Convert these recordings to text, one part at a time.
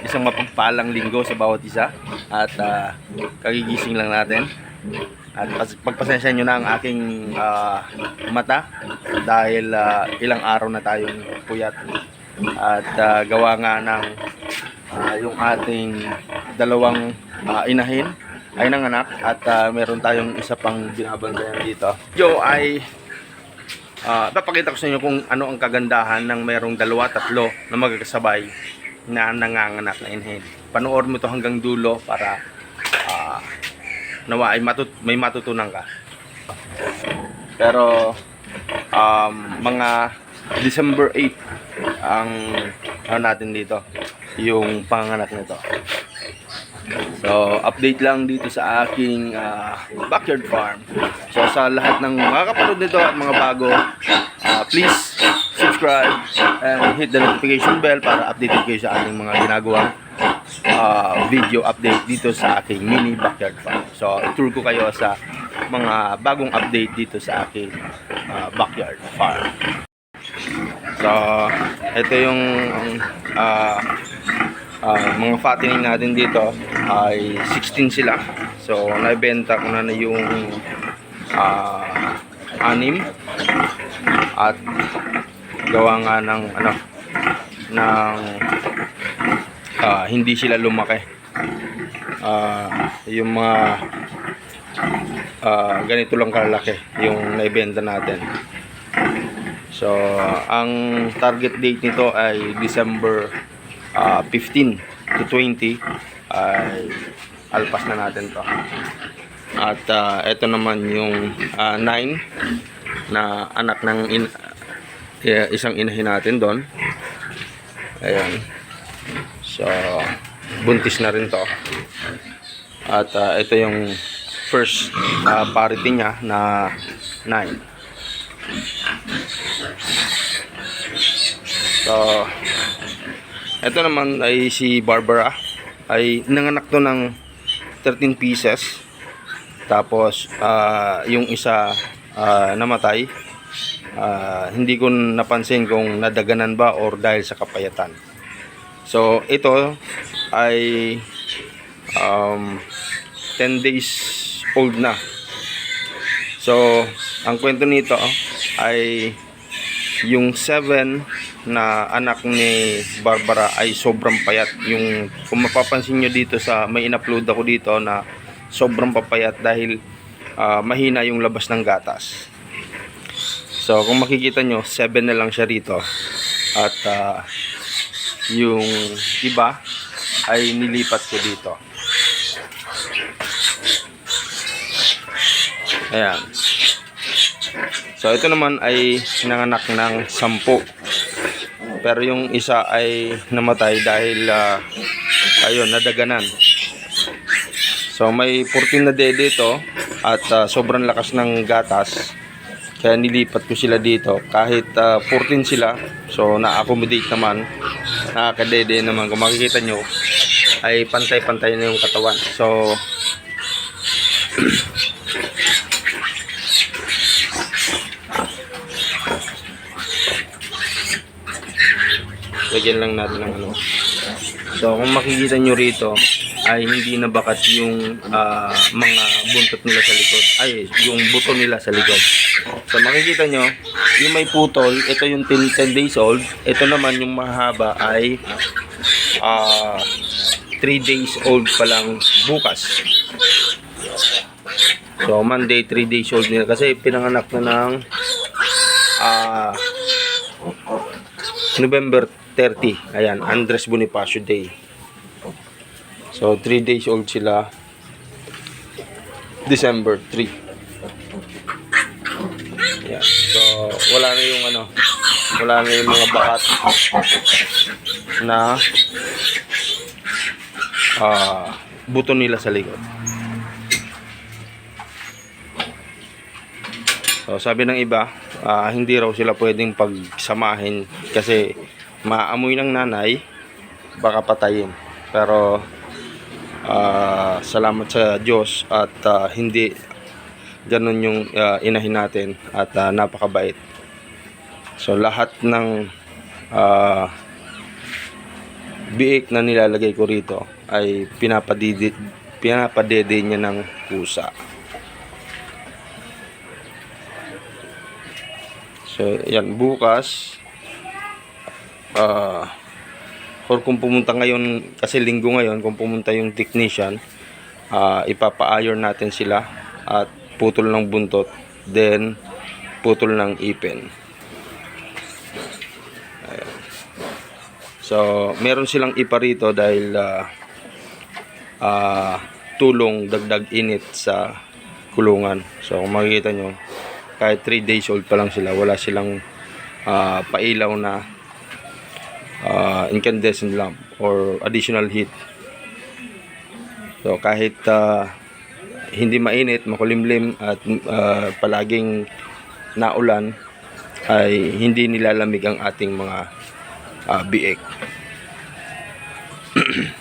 Isang mapagpalang linggo sa bawat isa. At ah, kagigising lang natin. At pas- pagpasensya nyo na ang aking ah, mata dahil ah, ilang araw na tayong puyat. At ah, gawa nga ng ah, yung ating dalawang ah, inahin ay nanganak at ah, meron tayong isa pang binabantayan dito. Yo ay Ah, papakita ko sa inyo kung ano ang kagandahan ng mayroong dalawa, tatlo na magkakasabay na nanganganak na inhale. Panoorin mo to hanggang dulo para ah, nawa ay matut may matutunan ka. Pero um, mga December 8 ang ano natin dito, yung panganak nito. So, update lang dito sa aking ah, backyard farm. So, sa lahat ng mga kapanood nito at mga bago, ah, please subscribe and hit the notification bell para updated kayo sa ating mga ginagawang ah, video update dito sa aking mini backyard farm. So, tour ko kayo sa mga bagong update dito sa aking ah, backyard farm. So, ito yung ah, ah, mga fattening natin dito ay 16 sila. So, naibenta ko na na yung ah, anim at gawa nga ng ano ng ah, hindi sila lumaki. Ah, yung mga ah, ganito lang kalaki yung naibenta natin. So, ang target date nito ay December ah, 15 to 20 ay alpas na natin to. At ah, ito naman yung 9 na anak ng in, eh, isang inahin natin doon. Ayan. So, buntis na rin to. At ah, ito yung first ah, parity niya na 9. So, ito naman ay si Barbara. Ay nanganak to ng 13 pieces. Tapos, ah, yung isa ah, namatay. Ah, hindi ko napansin kung nadaganan ba or dahil sa kapayatan. So, ito ay um, 10 days old na. So, ang kwento nito ay yung 7 na anak ni Barbara ay sobrang payat. Yung kung mapapansin nyo dito sa may in-upload ako dito na sobrang papayat dahil ah, mahina yung labas ng gatas. So, kung makikita nyo, 7 na lang siya rito. At ah, yung iba ay nilipat ko dito. Ayan. So ito naman ay nanganak ng 10. Pero yung isa ay namatay dahil ah, ayun, nadaganan. So may 14 na dede ito at ah, sobrang lakas ng gatas. Kaya nilipat ko sila dito. Kahit ah, 14 sila, so na-accommodate naman. Nakakadede naman. Kung makikita nyo, ay pantay-pantay na yung katawan. So, lagyan lang natin ng ano. So, kung makikita nyo rito, ay hindi na bakat yung ah, mga buntot nila sa likod. Ay, yung buto nila sa likod. So, makikita nyo, yung may putol, ito yung 10, 10 days old. Ito naman yung mahaba ay ah 3 days old pa lang bukas. So, Monday, 3 days old nila. Kasi pinanganak na ng ah November 30. Ayan, Andres Bonifacio Day. So, 3 days old sila. December 3. Wala na yung ano, wala na yung mga bakat na ah buto nila sa likod. So, sabi ng iba, ah, hindi raw sila pwedeng pagsamahin kasi maamoy ng nanay, baka patayin. Pero, ah, salamat sa Diyos at ah, hindi ganun yung ah, inahin natin at ah, napakabait. So, lahat ng ah, biik na nilalagay ko rito ay pinapadidi, pinapadede niya ng kusa. So, yan, bukas, ah, or kung pumunta ngayon, kasi linggo ngayon, kung pumunta yung technician, ah, ipapa-iron natin sila at putol ng buntot, then putol ng ipin. So, meron silang ipa rito dahil ah, ah, tulong dagdag init sa kulungan. So, kung makikita nyo, kahit 3 days old pa lang sila, wala silang ah, pailaw na ah, incandescent lamp or additional heat. So kahit ah, hindi mainit, makulimlim at ah, palaging naulan ay hindi nilalamig ang ating mga ah, biik.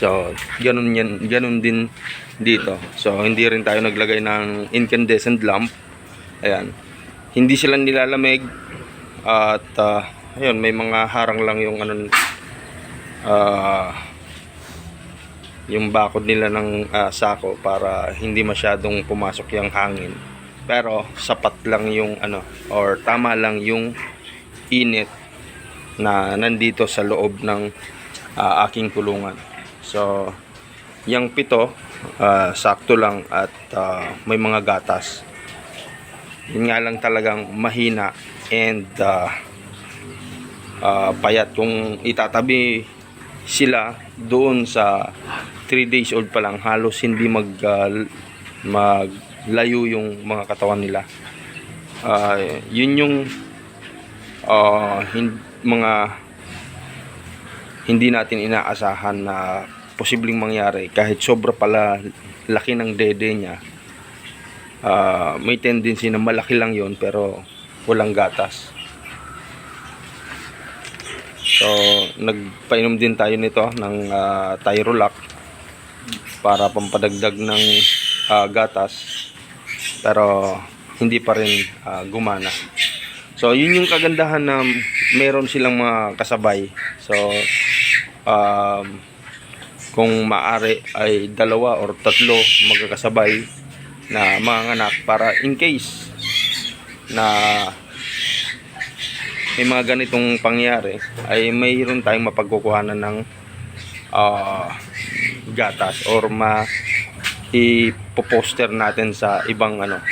so, ganun yan, ganun din dito. So, hindi rin tayo naglagay ng incandescent lamp. Ayan. Hindi sila nilalamig at ah, ayun, may mga harang lang yung ano ah yung bakod nila ng ah, sako para hindi masyadong pumasok yung hangin. Pero sapat lang yung ano or tama lang yung init na nandito sa loob ng ah, aking kulungan. So, yung pito ah, sakto lang at ah, may mga gatas. Yun nga lang talagang mahina and ah, ah, payat kung itatabi sila doon sa 3 days old pa lang halos hindi mag ah, maglayo yung mga katawan nila Ah, yun yung ah, hin- mga hindi natin inaasahan na posibleng mangyari kahit sobra pala laki ng dede niya ah, may tendency na malaki lang yon pero walang gatas So, nagpainom din tayo nito ng uh, Tyrolac para pampadagdag ng ah, gatas. Pero hindi pa rin ah, gumana. So, yun yung kagandahan na meron silang mga kasabay. So, um, kung maari ay dalawa or tatlo magkakasabay na mga anak para in case na may mga ganitong pangyari ay mayroon tayong mapagkukuhanan ng ah, gatas or ma ipoposter natin sa ibang ano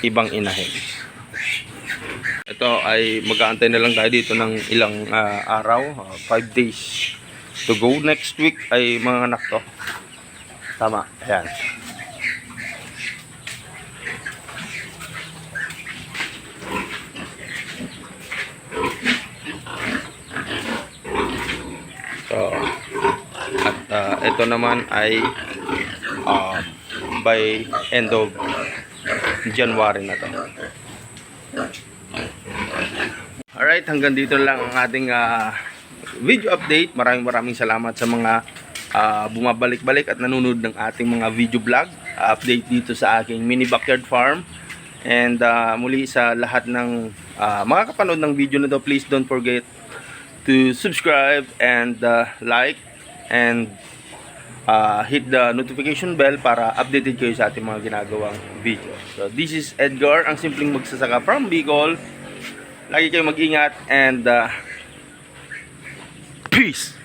ibang inahin ito ay mag-aantay na lang tayo dito ng ilang ah, araw 5 days to go. Next week ay mga anak to. Tama ayan. So, at ah, ito naman ay ah, by end of January na to. Hanggang dito lang ang ating ah, video update. Maraming maraming salamat sa mga ah, bumabalik-balik at nanonood ng ating mga video vlog. update dito sa aking mini backyard farm. And ah, muli sa lahat ng ah, mga kapanood ng video na to, please don't forget to subscribe and uh, like and uh, hit the notification bell para updated kayo sa ating mga ginagawang video. So this is Edgar, ang simpleng magsasaka from Bicol. Lagi kayo mag-ingat and uh, peace!